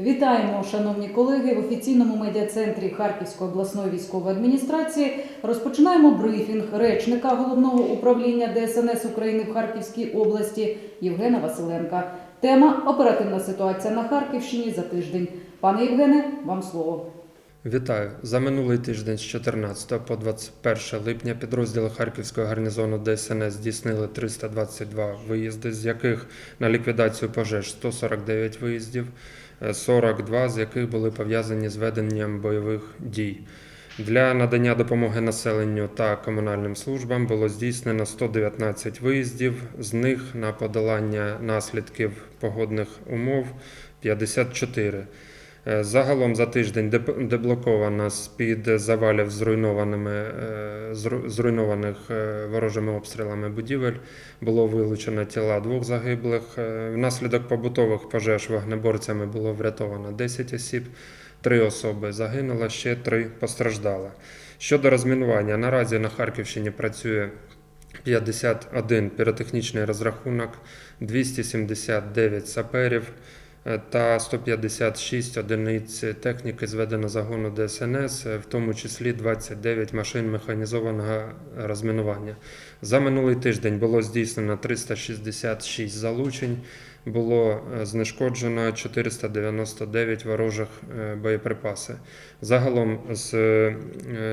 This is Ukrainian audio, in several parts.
Вітаємо, шановні колеги, в офіційному медіа-центрі Харківської обласної військової адміністрації. Розпочинаємо брифінг речника головного управління ДСНС України в Харківській області Євгена Василенка. Тема оперативна ситуація на Харківщині за тиждень. Пане Євгене, вам слово. Вітаю! За минулий тиждень з 14 по 21 липня підрозділи Харківського гарнізону ДСНС здійснили 322 виїзди, з яких на ліквідацію пожеж 149 виїздів, е, 42 з яких були пов'язані з веденням бойових дій. Для надання допомоги населенню та комунальним службам було здійснено 119 виїздів, з них на подолання наслідків погодних умов 54. Е, Загалом за тиждень деблоковано з-під завалів зруйнованими, е, зруйнованих е, ворожими обстрілами будівель. Було вилучено тіла двох загиблих. Внаслідок побутових пожеж вогнеборцями було врятовано 10 осіб. Три особи загинуло, ще три постраждали. Щодо розмінування, наразі на Харківщині працює 51 піротехнічний розрахунок, 279 саперів та 156 одиниць техніки зведено загону ДСНС, е, в тому числі 29 машин механізованого розмінування. За минулий тиждень було здійснено 366 залучень, було е, знешкоджено 499 ворожих е, боєприпаси. Загалом з е,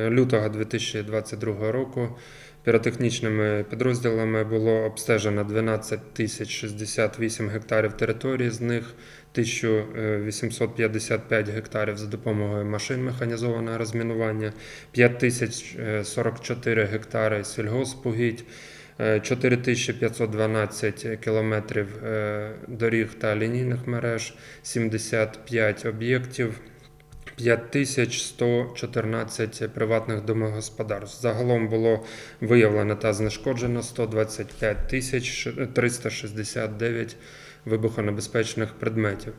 лютого 2022 року піротехнічними підрозділами було обстежено 12 тисяч 68 гектарів території, з них 1855 гектарів за допомогою машин механізованого розмінування, 5044 гектари сільгоспугідь, е, 4512 кілометрів е, доріг та лінійних мереж, 75 об'єктів. 5114 приватних домогосподарств. Загалом було виявлено та знешкоджено 125 тисяч 369 вибухонебезпечних предметів.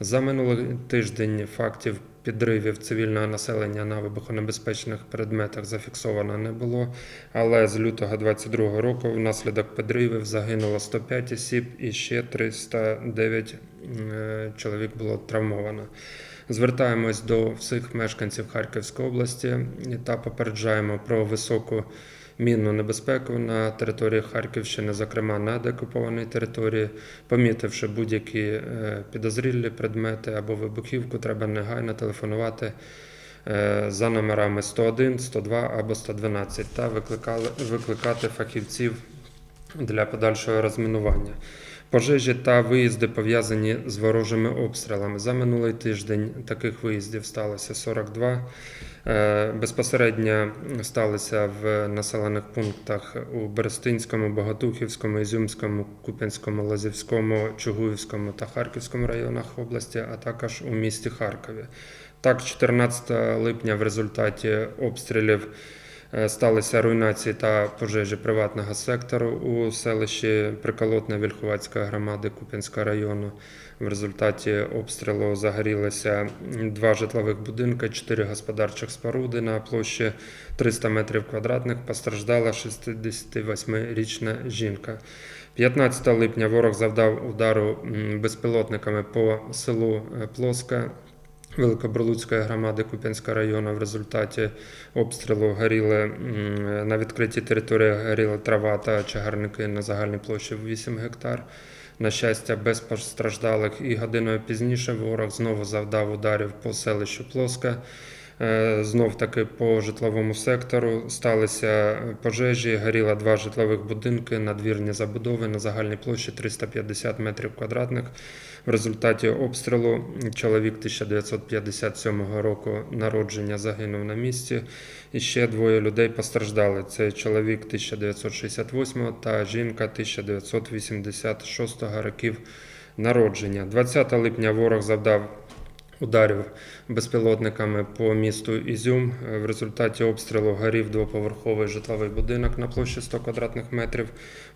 За минулий тиждень фактів підривів цивільного населення на вибухонебезпечних предметах зафіксовано не було, але з лютого 2022 року внаслідок підривів загинуло 105 осіб і ще 309 е, чоловік було травмовано. Звертаємось до всіх мешканців Харківської області та попереджаємо про високу мінну небезпеку на території Харківщини, зокрема на деокупованій території. Помітивши будь-які е, підозрілі предмети або вибухівку, треба негайно телефонувати е, за номерами 101, 102 або 112 та викликали, викликати фахівців для подальшого розмінування. Пожежі та виїзди пов'язані з ворожими обстрілами. За минулий тиждень таких виїздів сталося 42. Е, Безпосередньо сталися в населених пунктах у Берестинському, Богатухівському, Ізюмському, Куп'янському, Лазівському, Чугуївському та Харківському районах області, а також у місті Харкові. Так, 14 липня в результаті обстрілів сталися руйнації та пожежі приватного сектору у селищі Приколотне Вільховацької громади Куп'янського району. В результаті обстрілу загорілися два житлових будинки, чотири господарчих споруди на площі 300 метрів квадратних. Постраждала 68-річна жінка. 15 липня ворог завдав удару безпілотниками по селу е, Плоска Великобролуцької громади Куп'янського району. В результаті обстрілу горіли на відкритій території горіла трава та чагарники на загальній площі 8 гектар. На щастя, без постраждалих і годиною пізніше ворог знову завдав ударів по селищу Плоска. Е, Знов таки по житловому сектору сталися пожежі. Горіло два житлових будинки, надвірні забудови на загальній площі 350 метрів квадратних. В результаті обстрілу чоловік 1957 року народження загинув на місці. І ще двоє людей постраждали. Це чоловік 1968 та жінка 1986 років народження. 20 липня ворог завдав ударів безпілотниками по місту Ізюм. В результаті обстрілу горів двоповерховий житловий будинок на площі 100 квадратних метрів.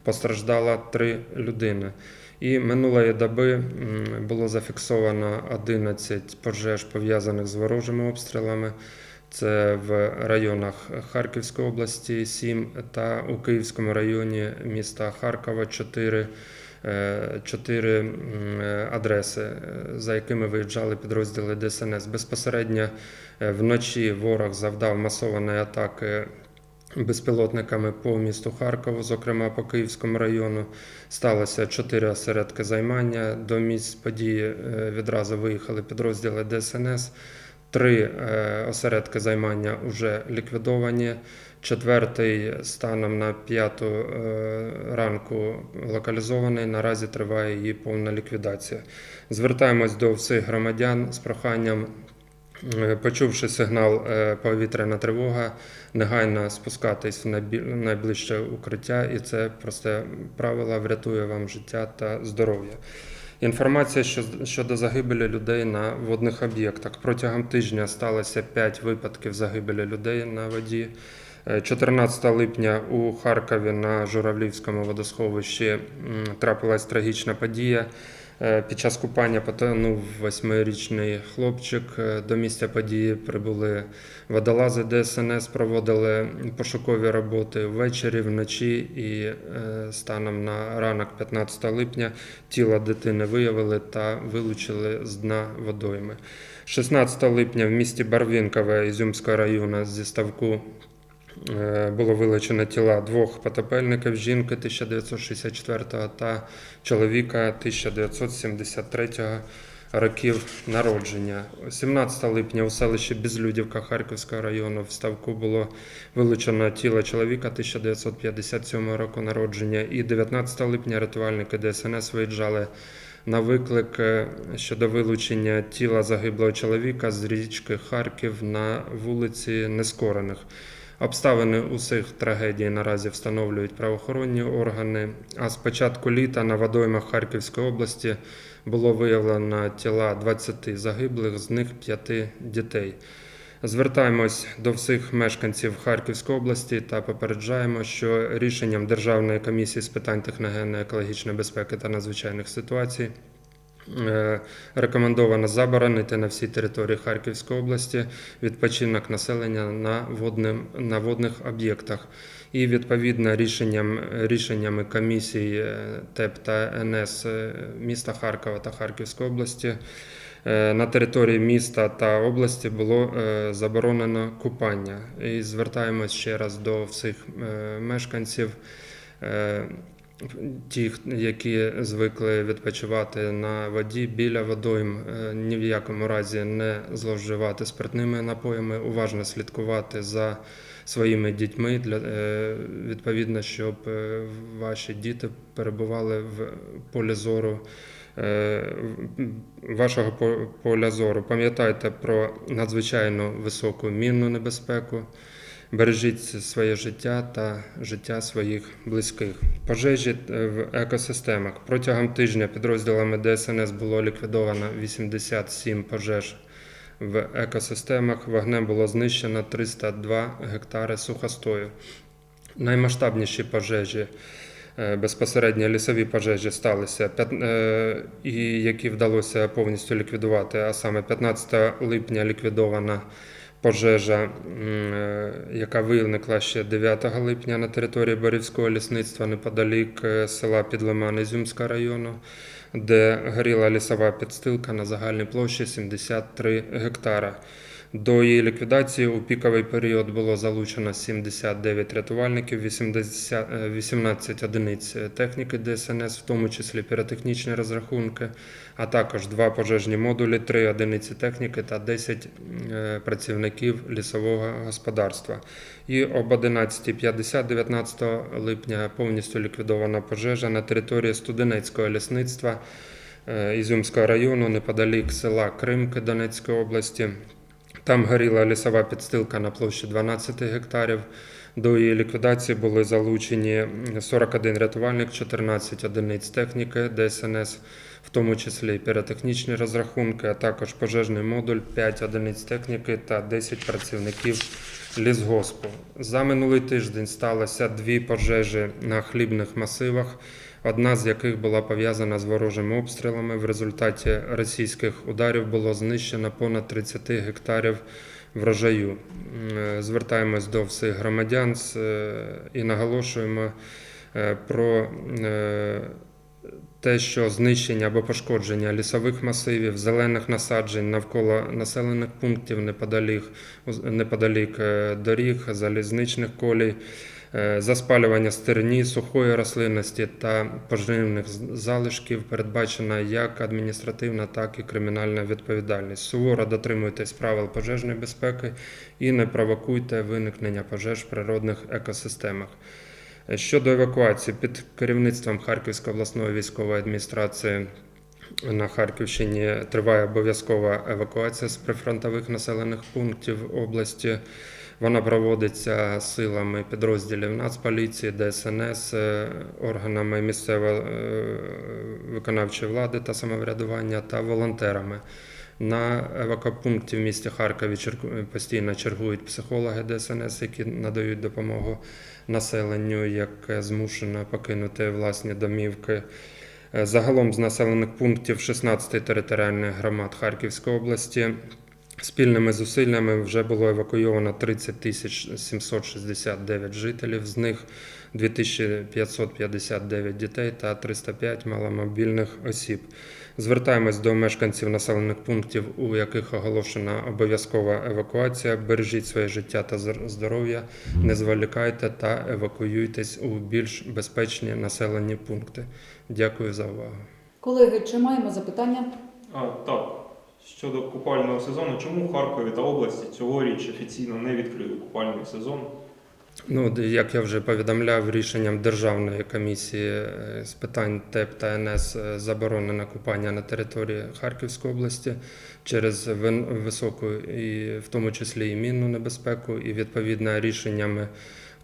Постраждало три людини. І минулої доби було зафіксовано 11 пожеж пов'язаних з ворожими обстрілами. Це в районах Харківської області 7 та у Київському районі міста Харкова 4. Е, чотири е, адреси, е, за якими виїжджали підрозділи ДСНС. Безпосередньо вночі ворог завдав масованої атаки безпілотниками по місту Харкову, зокрема по Київському району. Сталося чотири осередки займання. До місць події відразу виїхали підрозділи ДСНС. Три осередки займання вже ліквідовані. Четвертий станом на п'яту е, ранку локалізований. Наразі триває її повна ліквідація. Звертаємось до всіх громадян з проханням, е, почувши сигнал е, повітряна тривога, негайно спускатись в найближче укриття, і це просте правило врятує вам життя та здоров'я. Інформація щодо загибелі людей на водних об'єктах. Протягом тижня сталося 5 випадків загибелі людей на воді. Е, 14 липня у Харкові на Журавлівському водосховищі трапилась трагічна подія. Е, Під час купання потонув восьмирічний хлопчик. Е, До місця події прибули водолази ДСНС, проводили пошукові роботи ввечері, вночі і е, станом на ранок 15 липня тіло дитини виявили та вилучили з дна водойми. 16 липня в місті Барвінкове Ізюмського району зі ставку було вилучено тіла двох потопельників жінки 1964 та чоловіка 1973 років народження. 17 липня у селищі Безлюдівка Харківського району в ставку було вилучено тіло чоловіка 1957 року народження. І 19 липня рятувальники ДСНС виїжджали на виклик е, щодо вилучення тіла загиблого чоловіка з річки Харків на вулиці Нескорених. Обставини усіх трагедій наразі встановлюють правоохоронні органи. А з початку літа на водоймах Харківської області було виявлено тіла 20 загиблих, з них 5 дітей. Звертаємось до всіх мешканців Харківської області та попереджаємо, що рішенням Державної комісії з питань техногенної екологічної безпеки та надзвичайних ситуацій рекомендовано заборонити на всій території Харківської області відпочинок населення на, водним, на водних об'єктах. І відповідно рішенням, рішеннями комісії е, ТЕП та НС е, міста Харкова та Харківської області е, на території міста та області було е, заборонено купання. І звертаємось ще раз до всіх е, мешканців. Ті, які звикли відпочивати на воді біля водойм, е, ні в якому разі не зловживати спиртними напоями, уважно слідкувати за своїми дітьми для е, відповідно, щоб е, ваші діти перебували в полі зору вашого по- поля зору. Пам'ятайте про надзвичайно високу мінну небезпеку. Бережіть своє життя та життя своїх близьких. Пожежі е, в екосистемах. Протягом тижня підрозділами ДСНС було ліквідовано 87 пожеж в екосистемах. Вогнем було знищено 302 гектари сухостою. Наймасштабніші пожежі. е, Безпосередньо лісові пожежі сталися, е, і які вдалося повністю ліквідувати. А саме 15 липня ліквідована пожежа, е, яка виникла ще 9 липня на території Борівського лісництва неподалік е, села Підлиман Ізюмського району, де горіла лісова підстилка на загальній площі 73 гектара. До її ліквідації у піковий період було залучено 79 рятувальників, 80, е, 18 одиниць техніки ДСНС, в тому числі піротехнічні розрахунки, а також два пожежні модулі, 3 одиниці техніки та 10 е, працівників лісового господарства. І об 11.50 19 липня повністю ліквідована пожежа на території Студенецького лісництва е, Ізюмського району неподалік села Кримки Донецької області. Там горіла лісова підстилка на площі 12 гектарів. До її ліквідації були залучені 41 рятувальник, 14 одиниць техніки ДСНС, в тому числі і піротехнічні розрахунки, а також пожежний модуль, 5 одиниць техніки та 10 працівників лісгоспу. За минулий тиждень сталося дві пожежі на хлібних масивах одна з яких була пов'язана з ворожими обстрілами. В результаті російських ударів було знищено понад 30 гектарів врожаю. Е, Звертаємось до всіх громадян е, і наголошуємо е, про те, що знищення або пошкодження лісових масивів, зелених насаджень навколо населених пунктів неподалік, неподалік доріг, залізничних колій, заспалювання стерні, сухої рослинності та поживних залишків передбачена як адміністративна, так і кримінальна відповідальність. Суворо дотримуйтесь правил пожежної безпеки і не провокуйте виникнення пожеж в природних екосистемах. Щодо евакуації, під керівництвом Харківської обласної військової адміністрації на Харківщині триває обов'язкова евакуація з прифронтових населених пунктів області. Вона проводиться силами підрозділів Нацполіції, ДСНС, е, органами місцевої е, виконавчої влади та самоврядування та волонтерами. На евакопункті в місті Харкові постійно чергують психологи ДСНС, які надають допомогу населенню, яке змушено покинути власні домівки. Е, Загалом з населених пунктів 16 територіальних громад Харківської області спільними зусиллями вже було евакуйовано 30 тисяч 769 жителів, з них 2559 дітей та 305 маломобільних осіб. Звертаємось до мешканців населених пунктів, у яких оголошена обов'язкова евакуація. Бережіть своє життя та здоров'я, не зволікайте та евакуюйтесь у більш безпечні населені пункти. Дякую за увагу. Колеги, чи маємо запитання? А, так. Щодо купального сезону, чому в Харкові та області цьогоріч офіційно не відкрили купальний сезон? Ну, як я вже повідомляв, рішенням Державної комісії е, з питань ТЕП та НС е, заборонено купання на території Харківської області через високу і в тому числі і мінну небезпеку, і відповідно рішеннями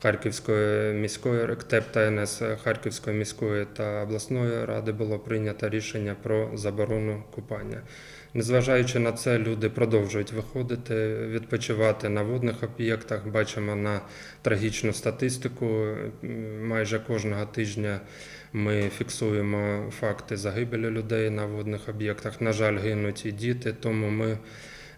Харківської міської ТЕП та НС Харківської міської та обласної ради було прийнято рішення про заборону купання. Незважаючи на це, люди продовжують виходити, відпочивати на водних об'єктах. Бачимо на трагічну статистику. Майже кожного тижня ми фіксуємо факти загибелі людей на водних об'єктах. На жаль, гинуть і діти, тому ми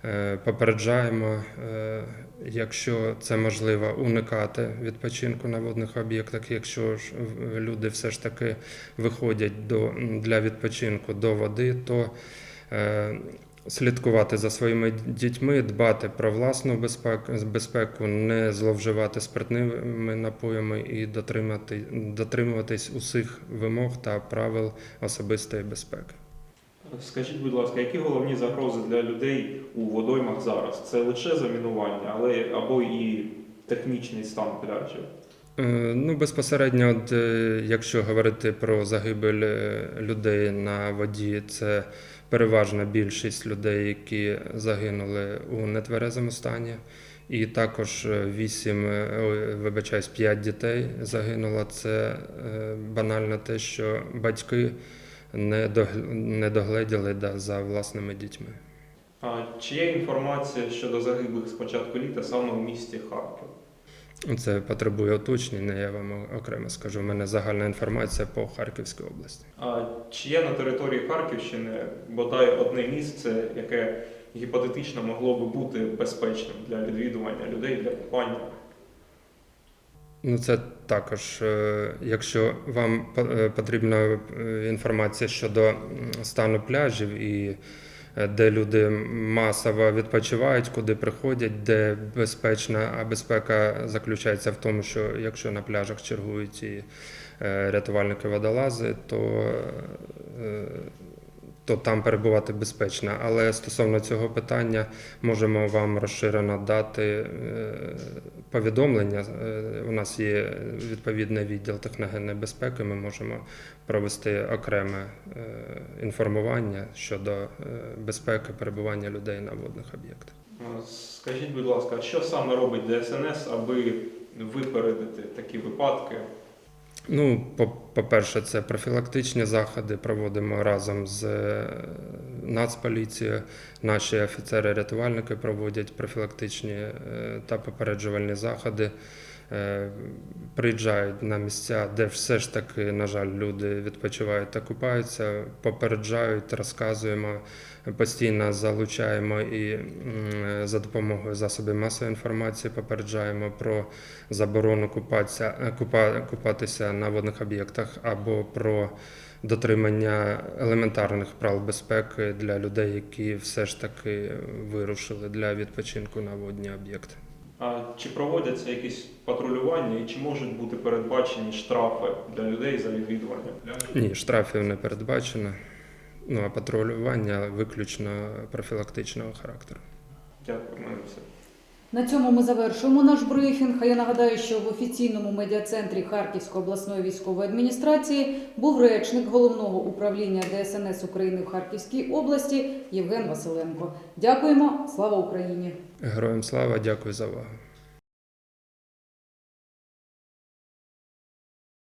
е, попереджаємо, е, якщо це можливо, уникати відпочинку на водних об'єктах. Якщо ж люди все ж таки виходять до, для відпочинку до води, то слідкувати за своїми дітьми, дбати про власну безпеку, безпеку не зловживати спиртними напоями і дотримати, дотримуватись усіх вимог та правил особистої безпеки. Скажіть, будь ласка, які головні загрози для людей у водоймах зараз? Це лише замінування, але або і технічний стан пляжів. Е, Ну, безпосередньо, от, е, якщо говорити про загибель е, людей на воді, це переважна більшість людей, які загинули у нетверезому стані. І також 8, вибачаюсь, 5 дітей загинуло. Це е, банально те, що батьки не догледіли да, за власними дітьми. А чи є інформація щодо загиблих з початку літа саме в місті Харків? Це потребує уточнення, я вам окремо скажу. У мене загальна інформація по Харківській області. А чи є на території Харківщини бодай одне місце, яке гіпотетично могло би бути безпечним для відвідування людей для купання? Ну, це також, е, якщо вам е, потрібна е, інформація щодо стану пляжів і де люди масово відпочивають, куди приходять, де безпечна, а безпека заключається в тому, що якщо на пляжах чергують і е, рятувальники водолази, то, е, то там перебувати безпечно. Але стосовно цього питання можемо вам розширено дати е, повідомлення. Е, У нас є відповідний відділ техногенної безпеки. Ми можемо провести окреме е, інформування щодо безпеки перебування людей на водних об'єктах. Скажіть, будь ласка, що саме робить ДСНС, аби випередити такі випадки? Ну, по- по-перше, це профілактичні заходи проводимо разом з е, Нацполіцією. Наші офіцери-рятувальники проводять профілактичні е, та попереджувальні заходи. Е, Приїжджають на місця, де все ж таки, на жаль, люди відпочивають та купаються, попереджають, розказуємо, постійно залучаємо і за допомогою засобів масової інформації попереджаємо про заборону купатися, купа, купатися на водних об'єктах або про дотримання елементарних правил безпеки для людей, які все ж таки вирушили для відпочинку на водні об'єкти. А чи проводяться якісь патрулювання і чи можуть бути передбачені штрафи для людей за відвідування? Ні, штрафів не передбачено. Ну а патрулювання виключно профілактичного характеру. Дякую, мене все. На цьому ми завершуємо наш брифінг. А я нагадаю, що в офіційному медіа-центрі Харківської обласної військової адміністрації був речник головного управління ДСНС України в Харківській області Євген Василенко. Дякуємо, слава Україні! Героям слава, дякую за увагу.